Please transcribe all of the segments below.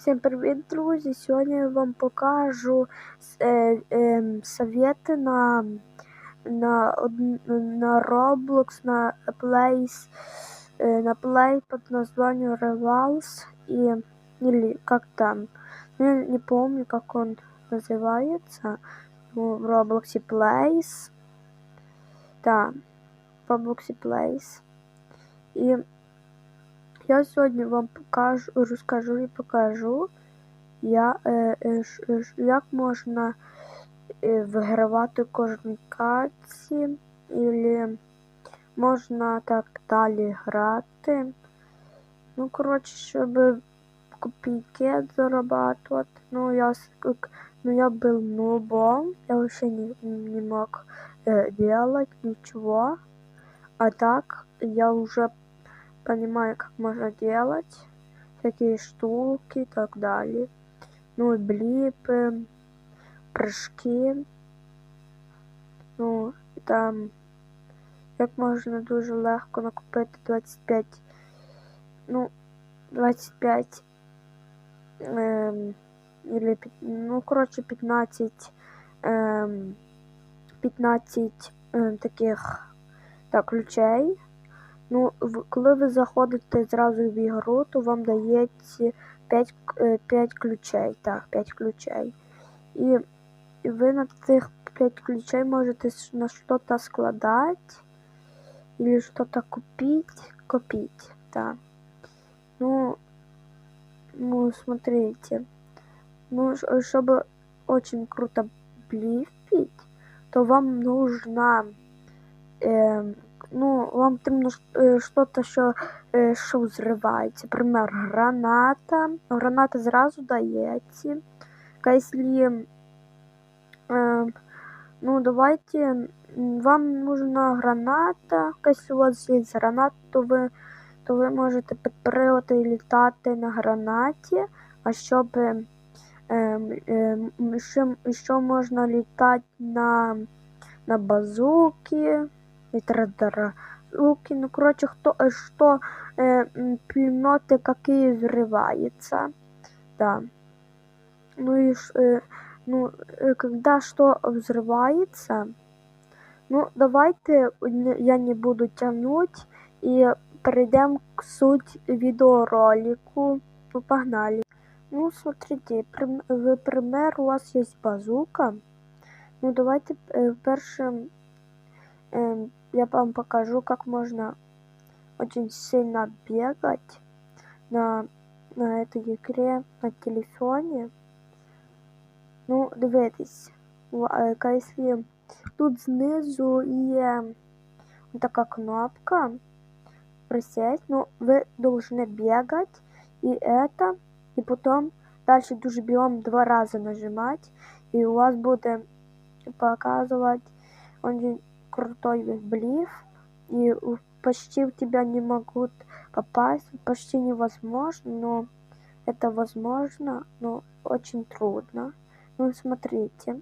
Всім привіт, друзі! Сьогодні я вам покажу е, е, совети на на, на Roblox, на Place, э, на Play под названием Revals и или как там. Я не помню, как он называется. Ну, в Roblox Place. Да, в Roblox Place. И я сьогодні вам покажу, розкажу і покажу, я, е, е, е, як можна е, вигравати кожній катці, і можна так далі грати. Ну, коротше, щоб копійки зарабатывать. Ну, я, ну, я был нубом, я вообще не, не мог э, делать ничего. А так я уже понимаю, как можно делать всякие штуки и так далее. Ну, блипы, прыжки. Ну, там, як можна дуже легко накопити 25, ну, 25, ем, или, ну, коротше, 15, ем, 15 ем, таких, так, ключей. Ну, коли ви заходите зразу в ігру, то вам дається 5 5 ключей. Так, 5 ключей. І, ви на цих 5 ключей можете на что-то складать или что-то купить, купить, да. Ну, ну, смотрите. Ну, чтобы очень круто блифить, то вам нужно э, ну, вам потрібно щось, що що взривається. Наприклад, граната. Граната зразу дається. Э, ну, давайте, вам нужна граната. Якщо у вас є граната, то ви, то ви можете підпригати і літати на гранаті. А щоб е, е, ще, ще можна літати на, на базуки литература. Луки, ну короче, кто, что э, пулеметы какие взрываются. Да. Ну и э, ну, э, когда что взрывается, ну давайте я не буду тянуть и перейдем к суть видеоролику. Ну погнали. Ну смотрите, в пример у вас есть базука. Ну давайте э, першим э, я вам покажу, как можно очень сильно бегать на, на этой игре на телефоне. Ну, дивитесь, если тут знизу є така кнопка присесть, ну, вы должны бегать, и это, и потом дальше дуже бігом два раза нажимать, и у вас будет показывать очень крутой блиф, и почти в тебя не могут попасть, почти невозможно, но это возможно, но очень трудно. Ну, смотрите.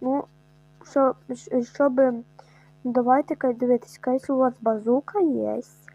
Ну, що, щоб, давайте-ка дивитись, если у вас базука есть,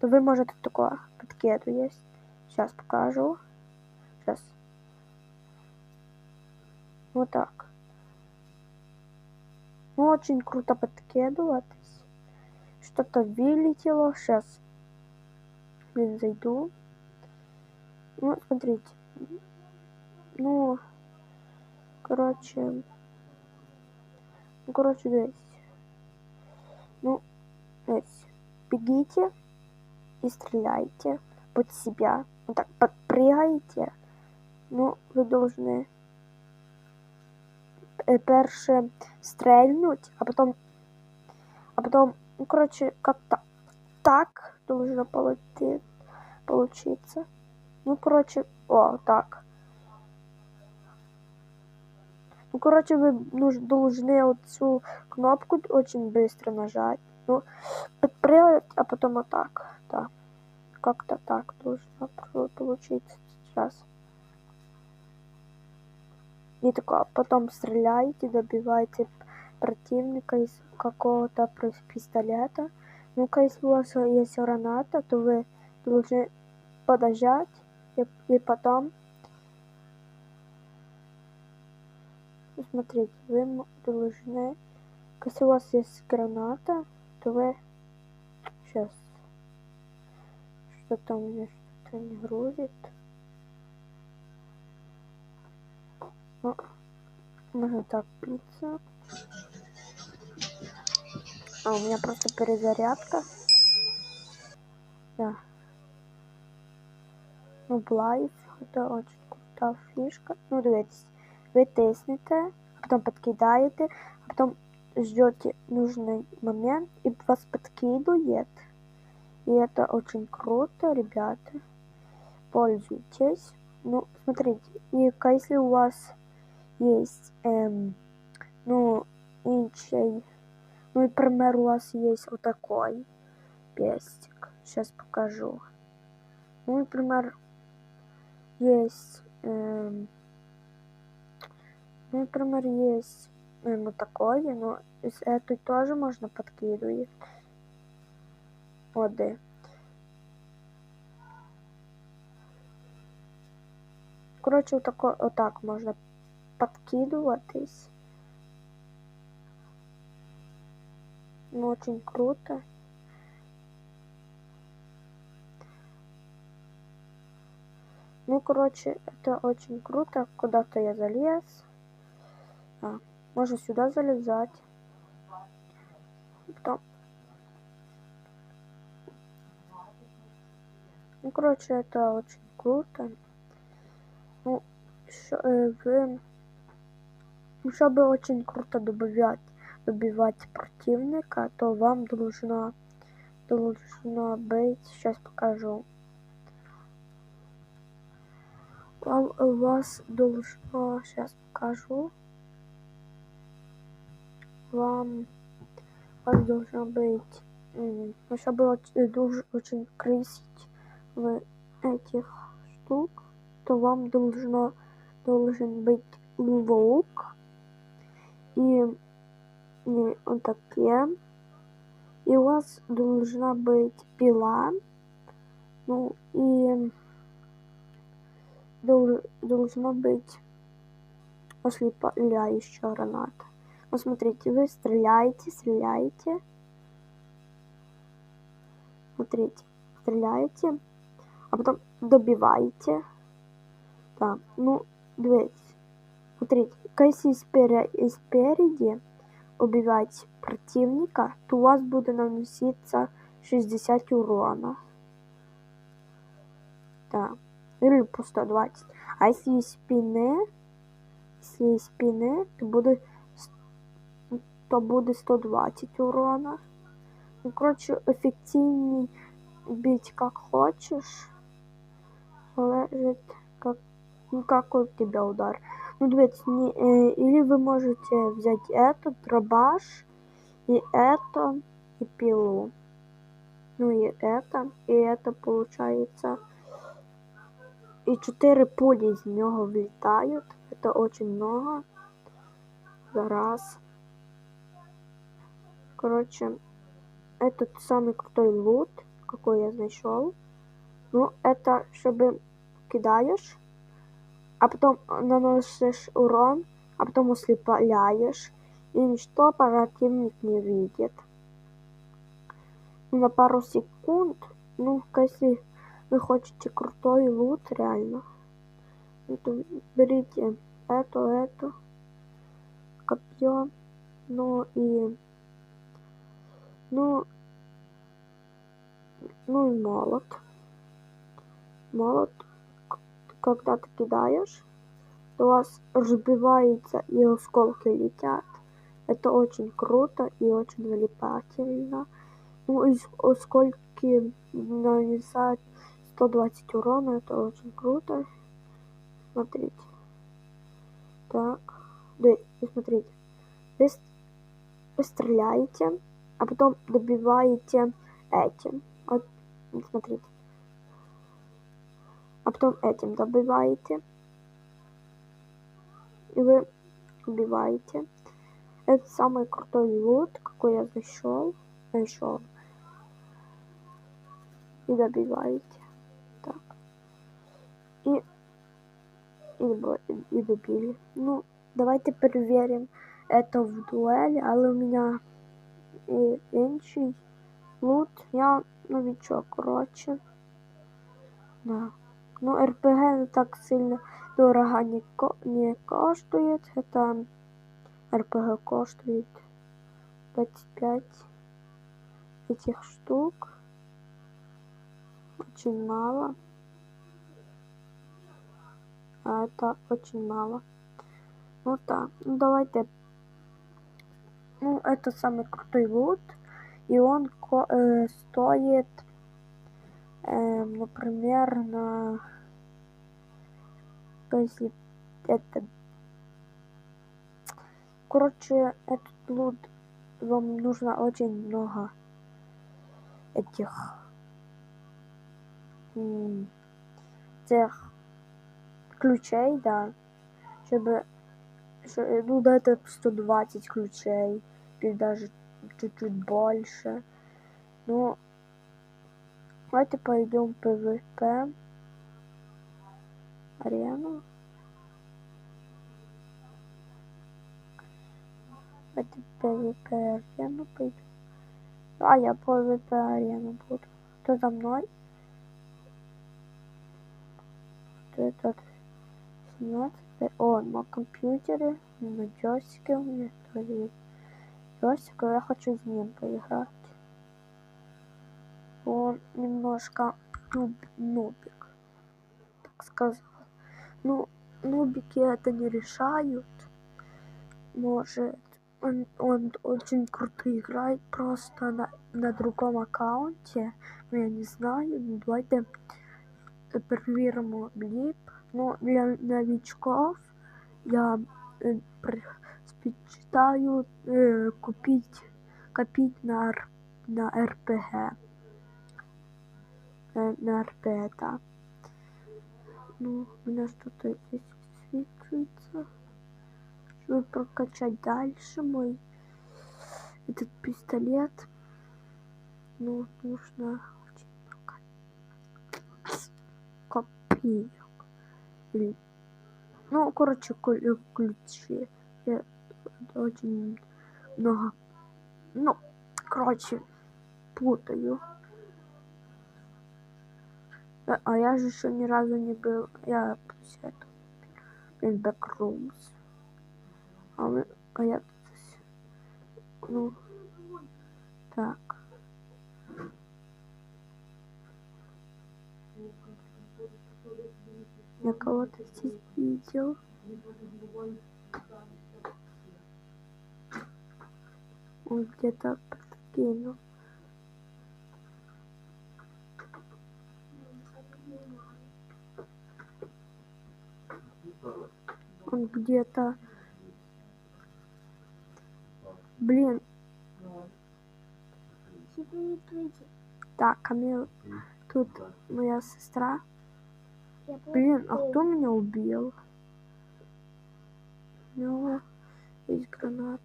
то вы можете такое, подкеду есть. Сейчас покажу. Сейчас. Вот так. Ну, очень круто подкидываться. Что-то вылетело. Сейчас. Блин, зайду. Ну, смотрите. Ну, короче. Ну, короче, здесь. Ну, здесь. Бегите и стреляйте под себя. Вот так, подпрыгаете. Ну, вы должны перше стрельнуть, а потом, а потом, ну, короче, как-то так должно получиться. Ну, короче, о, так. Ну, короче, вы должны вот эту кнопку очень быстро нажать. Ну, подпрыгать, а потом вот так. Да. Как-то так должно получиться сейчас. И такое, потом стреляете, добиваете противника из какого-то пистолета. Ну-ка, если у вас есть граната, то вы должны подождать И, и потом... Смотрите, вы должны... Если у вас есть граната, то вы... Сейчас. Что-то у меня что-то не грузит. Ну, можно так, пицца. А, у меня просто перезарядка. Да. Ну, Блайв, это очень крутая фишка. Ну, дивіться, ви тиснете, а потом подкидаете, а потом ждете нужный момент и вас подкидывает. И это очень круто, ребята. Пользуйтесь. Ну, смотрите, и если у вас есть, эм, ну, інший, ну, например, у вас есть вот такой пестик. Сейчас покажу. Ну, например, есть, эм, ну, например, есть, э, ну, такой, но из этой тоже можно подкидывать. Воды. Короче, вот такой, вот так можно подкидыватись. Ну, очень круто. Ну, короче, это очень круто. Куда-то я залез. А, можно сюда залезать. Потом... Ну, короче, это очень круто. Ну, ещё, э, вы... ну, Чтобы очень круто добавлять, добивать противника, то вам должно, должно быть... Сейчас покажу. Вам, у вас должно... Сейчас покажу. Вам... У вас должно быть... Ну, чтобы э, дуж- очень крысить в этих штук, то вам должно должен быть лук и, и вот такие. И у вас должна быть пила. Ну и дол- должно быть ослепляющая граната. Ну смотрите, вы стреляете, стреляете. Смотрите, стреляете, а потом добиваете. Так, ну, дивіться. Смотрите, если спереди, спереди убивать противника, то у вас будет наноситься 60 урона. Так, или по 120. А если из спины, если из спины, то будет, то будет 120 урона. Ну, короче, эффективней бить как хочешь. Лежит как ну какой у тебя удар? Ну, дивіться, не, э, или вы можете взять этот дробаш, и это, и пилу. Ну и это, и это получается. И четыре пули из него влетают. Это очень много. За раз. Короче, этот самый крутой лут, какой я нашел. Ну, это чтобы кидаешь, а потом наносишь урон, а потом ослепляешь, и ничто противник не видит. На пару секунд, ну, если вы хотите крутой лут, реально, то берите эту, эту, копье, ну и, ну, ну и молот. Молот когда ты кидаешь, то у вас разбивается и осколки летят. Это очень круто и очень залипательно. Ну, и осколки нанесают 120 урона, это очень круто. Смотрите. Так. Да, и смотрите. Вы, вы стреляете, а потом добиваете этим. Вот, смотрите а потом этим добиваете. И вы убиваете. Это самый крутой лут, какой я нашел. Нашел. И добиваете. Так. и, и, бо- и добили. Ну, давайте перевіримо это в дуелі, але у мене і інший лут. Я новичок, коротше. Да. Ну, РПГ не так сильно дорого не, ко- не коштует. Это РПГ коштует 25 этих штук. Очень мало. А это очень мало. Ну так, ну давайте. Ну, это самый крутой лут. И он э, стоит, например, на... Если это... Короче, этот лут вам нужно очень много этих тех ключей, да, чтобы ну да, это 120 ключей или даже чуть-чуть больше. Ну, давайте пойдем PvP арену. Давайте PvP арену пойдем. А я PvP арену буду. Кто за мной? Кто этот? 17. О, на компьютере, на джойстике у меня тоже есть джойстик, и я хочу с ним поиграть. Он немножко нуб, нубик, так сказал. Ну, нубики это не решают. Может, он, он очень круто играет просто на, на другом аккаунте. Но я не знаю. Ну, давайте проверим блип. Но для новичков я э, предпочитаю э, купить, копить на, на РПГ. Э, да. Ну, у меня что-то здесь высвечивается. Чтобы прокачать дальше мой этот пистолет. Ну, нужно очень много копеек. Или- Ну, короче, ку- ключи. Я очень много. Ну, короче, путаю. А, а я же еще ни разу не был. Я это. Блин, Backrooms. А, мы, а я тут Ну. Так. Я кого-то здесь видел. Он где-то подкинул. Он где-то... Блин, так, Камил, тут моя сестра. Блин, а кто меня убил? У него есть граната.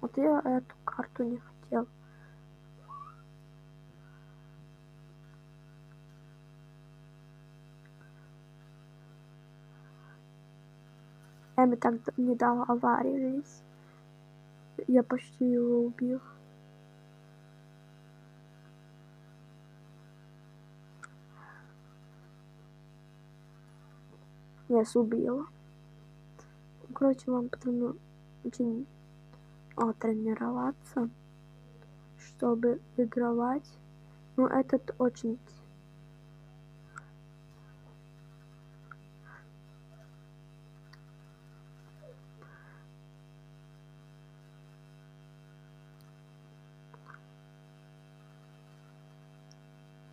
Вот я эту карту не хотел. Эми так не дала аварии здесь. Я почти его убил. Yes, убила. Короче, вам потрібно очень тренироваться, чтобы выигрывать. Ну, этот очень...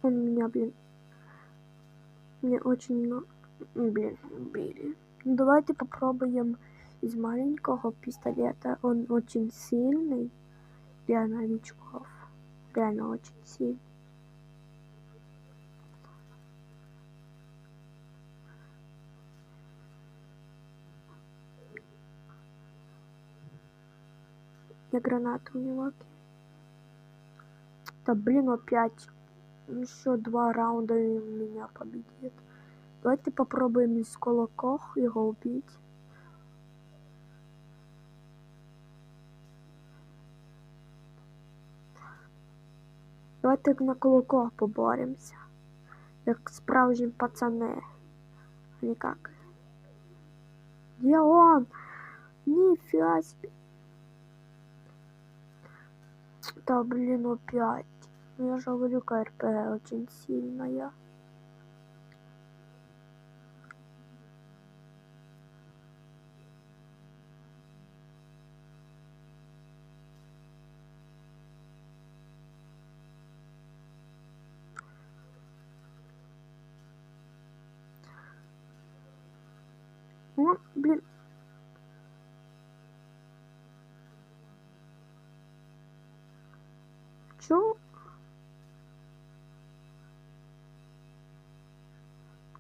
Он меня, блин, мне очень много, блин, убили. Ну, давайте попробуем из маленького пистолета. Он очень сильный для новичков. Реально очень сильный. Я гранату у него. Да блин, опять еще два раунда и меня победит. Давайте попробуем из колокох его убить. Давайте на кулаках поборемся. Як справжні пацани. А не. Где он? Нифига себе. Да блин, опять. Я же говорю, КРП очень сильная.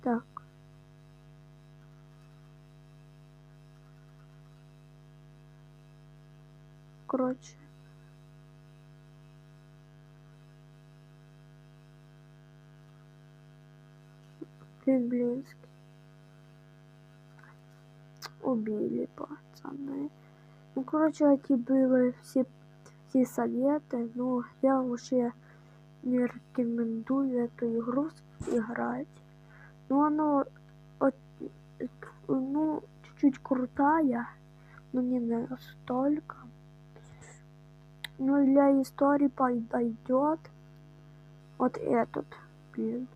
Так. Короче. Блин, блинский. Убили пацаны. Ну, короче, эти были все, все советы, но я уже не рекомендую эту игру играть. Ну, оно от- ну, чуть-чуть крутая, но не настолько. Ну, для истории подойдет вот этот, блин.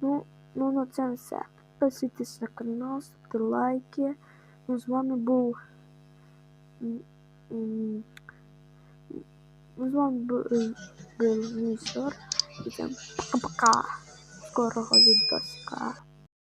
Ну, ну на це все. Підписуйтесь на канал, ставте лайки. Ну, з вами був. м, м, Ну, з вами був, був мій Сор. І всім пока-пока. Korolin Tosca